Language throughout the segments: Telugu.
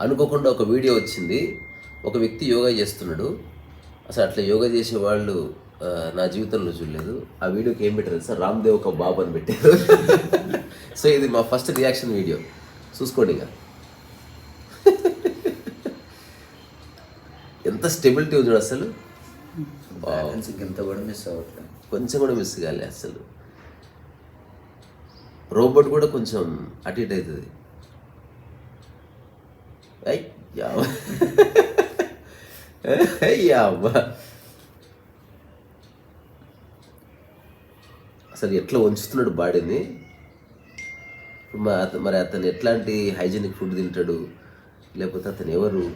అనుకోకుండా ఒక వీడియో వచ్చింది. ఒక వ్యక్తి యోగా చేస్తున్నాడు. అసలు అట్లా యోగా చేసే వాళ్ళు నా జీవితంలో చూడలేదు. ఆ వీడియోకి ఏం పెట్టారు సార్ రామ్దేవ్ ఒక బాబు అని పెట్టారు. సో ఇది మా ఫస్ట్ రియాక్షన్ వీడియో. చూసుకోండి ఇక. ఎంత స్టెబిలిటీ ఉంది చూడు అసలు. బ్యాలెన్స్ ఇంత కూడా మిస్ అవ్వట్లేదు. కొంచెం కూడా మిస్ కాలే అసలు రోబోట్ కూడా కొంచెం అటు ఇటు అవుతుంది. అయ్యా. అయ్యా. అసలు ఎట్లా ఉంచుతున్నాడు బాడీని? మా మరి అతను ఎట్లాంటి హైజీనిక్ ఫుడ్ తింటాడు? లేకపోతే అతను ఎవరు?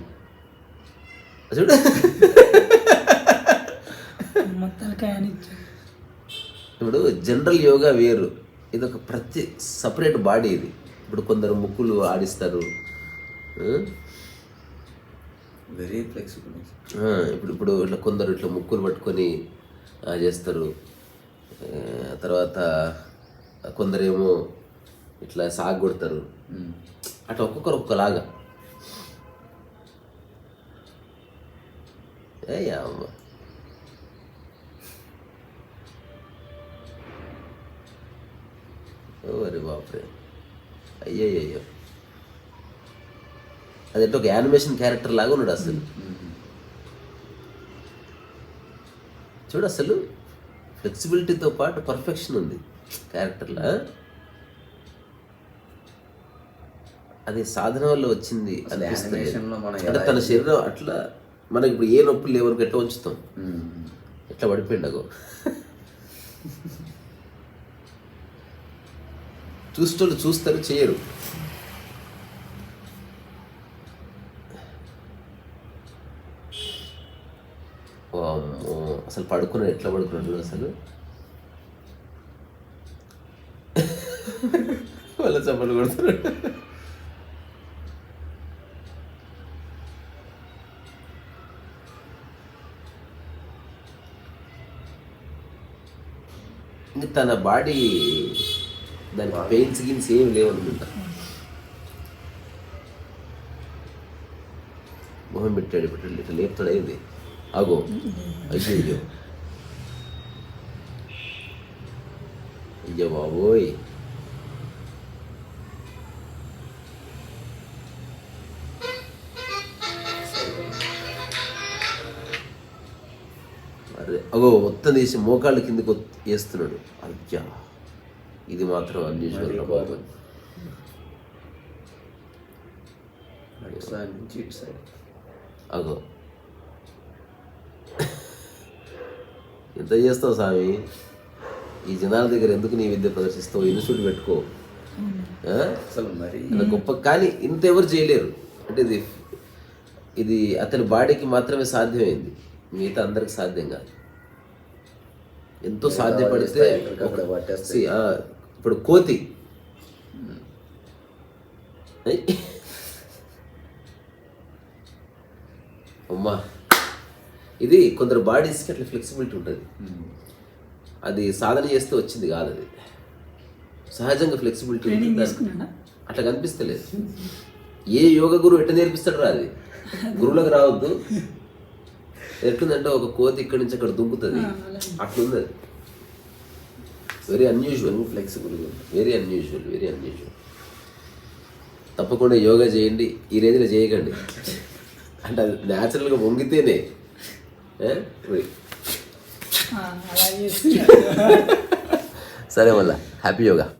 చూడు ఇప్పుడు జనరల్ యోగా వేరు. ఇది ఒక ప్రతి సపరేట్ బాడీ ఇది. ఇప్పుడు కొందరు ముక్కులు ఆడిస్తారు? వెరీ ఫ్లెక్సిబుల్ ఇప్పుడు ఇప్పుడు ఇట్లా కొందరు ఇట్లా ముక్కులు పట్టుకొని చేస్తారు. తర్వాత కొందరేమో ఇట్లా సాగు కొడతారు. అట్లా ఒక్కొక్కరు ఒక్కలాగా ఏ అమ్మ. ఓరే బాప్రే. అయ్యయ్యో అది ఎట్లా ఒక యానిమేషన్ క్యారెక్టర్ లాగా ఉన్నాడు అసలు. చూడు అసలు ఫ్లెక్సిబిలిటీతో పాటు పర్ఫెక్షన్ ఉంది క్యారెక్టర్లా అది సాధన వల్ల వచ్చింది అంటే తన శరీరం అట్లా మనకి ఇప్పుడు ఏ నొప్పులు లేవనుకో ఎట్లా ఉంచుతాం? ఎట్లా పడిపోయిండు అగో చూస్తారు చేయరు. అసలు పడుకున్నాడు ఎట్లా పడుకున్నాడు అసలు? వాళ్ళ చప్పలు కొడుతున్నాడు. తన బాడీ దానికి పెయిన్స్ గిన్స్ ఏం లేవనుకుంటా మొహం పెట్టాడు పెట్టాడు ఇట్లా లేపుతాడు అయింది. ఆగో. అయ్యో అయ్యో బాబోయ్. అరే అగో మొత్తం తీసి మోకాళ్ళ కిందకి వేస్తున్నాడు. అయ్యా. ఇది మాత్రం అన్యూజువల్ అగో. ఎంత చేస్తావు స్వామి ఈ జనాల దగ్గర ఎందుకు నీ విద్య ప్రదర్శిస్తావు? ఇన్స్టిట్యూట్ పెట్టుకో? అసలు మరి గొప్ప కానీ ఇంత ఎవరు చేయలేరు. అంటే ఇది ఇది అతని బాడీకి మాత్రమే సాధ్యమైంది. మిగతా అందరికి సాధ్యం కాదు. ఎంతో సాధ్యపడితే ఇప్పుడు కోతి. అమ్మా. ఇది కొందరు బాడీస్కి అట్లా ఫ్లెక్సిబిలిటీ ఉంటుంది. అది సాధన చేస్తే వచ్చింది కాదు అది. సహజంగా ఫ్లెక్సిబిలిటీ అట్లా కనిపిస్తలేదు. ఏ యోగ గురువు ఎట్లా నేర్పిస్తాడు రా అది? గురువులకు రావద్దు. ఎట్లుందంటే ఒక కోతి ఇక్కడి నుంచి అక్కడ దుంకుతుంది. అట్లుంది అది. వెరీ అన్యూజువల్ ఫ్లెక్సిబుల్గా వెరీ అన్యూజువల్ వెరీ అన్యూజువల్ తప్పకుండా యోగా చేయండి. ఈ రేంజ్లో చేయకండి. అంటే అది న్యాచురల్గా వంగితేనే. సరే మళ్ళా. హ్యాపీ యోగా.